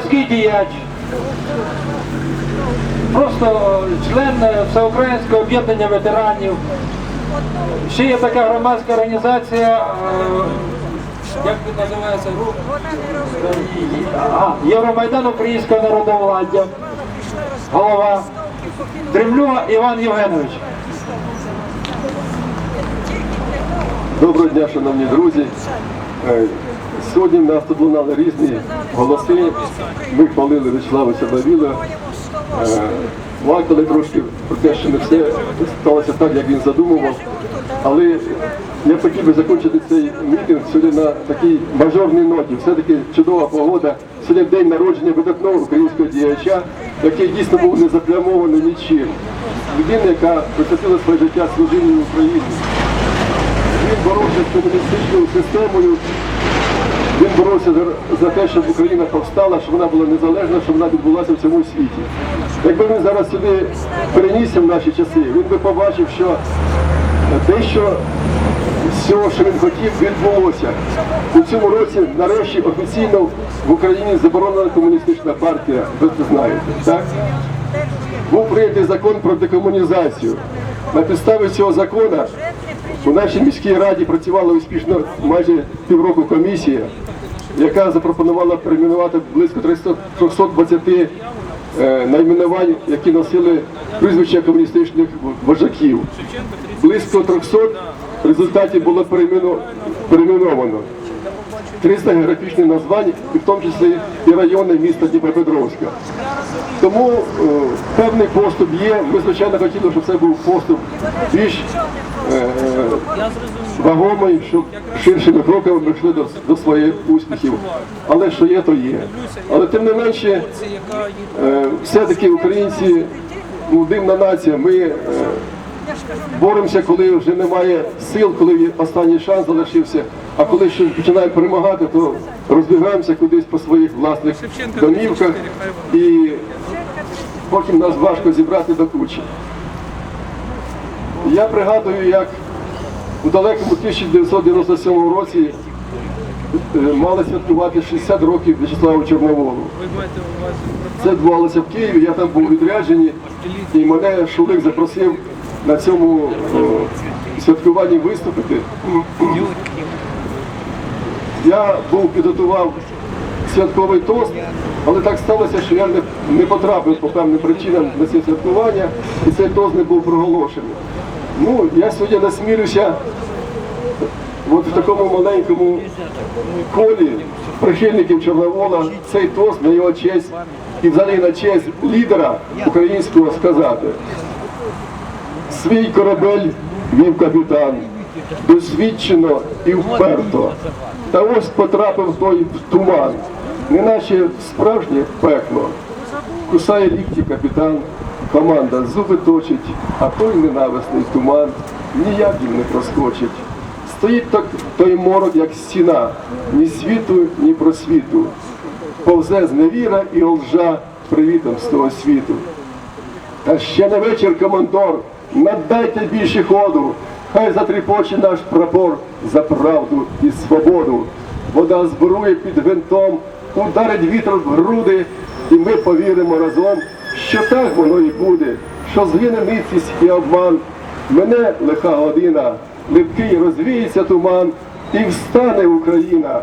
громадський діяч, просто е, член е, Всеукраїнського об'єднання ветеранів. Ще є така громадська організація, е, як він називається, рух Євромайдан Українського народовладдя. Голова Дремлюга Іван Євгенович. Доброго дня, шановні друзі. Е, Сьогодні в нас тут лунали різні голоси. Ми хвалили Вячеслава Чорновіла, е, плакали трошки про те, що не все сталося так, як він задумував. Але я хотів би закінчити цей мітинг сьогодні на такій мажорній ноті. Все-таки чудова погода. Сьогодні день народження видатного українського діяча, який дійсно був не заплямований нічим. Людина, яка присвятила своє життя служінню Україні. Він боровся з комуністичною системою. Він боровся за, те, щоб Україна повстала, щоб вона була незалежна, щоб вона відбулася в цьому світі. Якби він зараз сюди перенісся в наші часи, він би побачив, що те, що з цього, що він хотів, відбулося. У цьому році, нарешті, офіційно в Україні заборонена комуністична партія, ви це знаєте. Так? Був прийнятий закон про декомунізацію. На підставі цього закону у нашій міській раді працювала успішно майже півроку комісія, яка запропонувала перейменувати близько 320 е, найменувань, які носили прізвища комуністичних вожаків. Близько 300 в результаті було перейменовано. 300 географічних названь, і в тому числі і райони міста Дніпропетровська. Тому е, певний поступ є. Ми, звичайно, хотіли, щоб це був поступ більш вагомий, щоб ширшими кроками ми йшли до, до своїх успіхів. Але що є, то є. Але тим не менше, е, все-таки українці, дивна нація, ми е, боремося, коли вже немає сил, коли останній шанс залишився. А коли ще починаємо перемагати, то розбігаємося кудись по своїх власних домівках і потім нас важко зібрати до кучі. Я пригадую, як у далекому 1997 році е, мали святкувати 60 років В'ячеславу Чорноволу. Це відбувалося в Києві, я там був відрядженні, і мене Шулик запросив на цьому е, святкуванні виступити. Я був підготував святковий тост, але так сталося, що я не, потрапив по певним причинам на це святкування, і цей тост не був проголошений. Ну, я сьогодні насмілюся от в такому маленькому колі прихильників Чорновола цей тост на його честь і взагалі на честь лідера українського сказати. Свій корабель вів капітан, досвідчено і вперто. Та ось потрапив той в туман, неначе справжнє пекло. Кусає лікті капітан, команда зуби точить, а той ненависний туман ніяк їм не проскочить. Стоїть так той морок, як стіна, ні світу, ні просвіту. Повзе зневіра і олжа привітом з того світу. Та ще не вечір, командор, надайте більше ходу, хай затріпоче наш прапор за правду і свободу. Вода збрує під гвинтом, ударить вітром в груди, і ми повіримо разом, що так воно і буде, що згине ницість і обман. Мене лиха година, липкий розвіється туман, і встане Україна,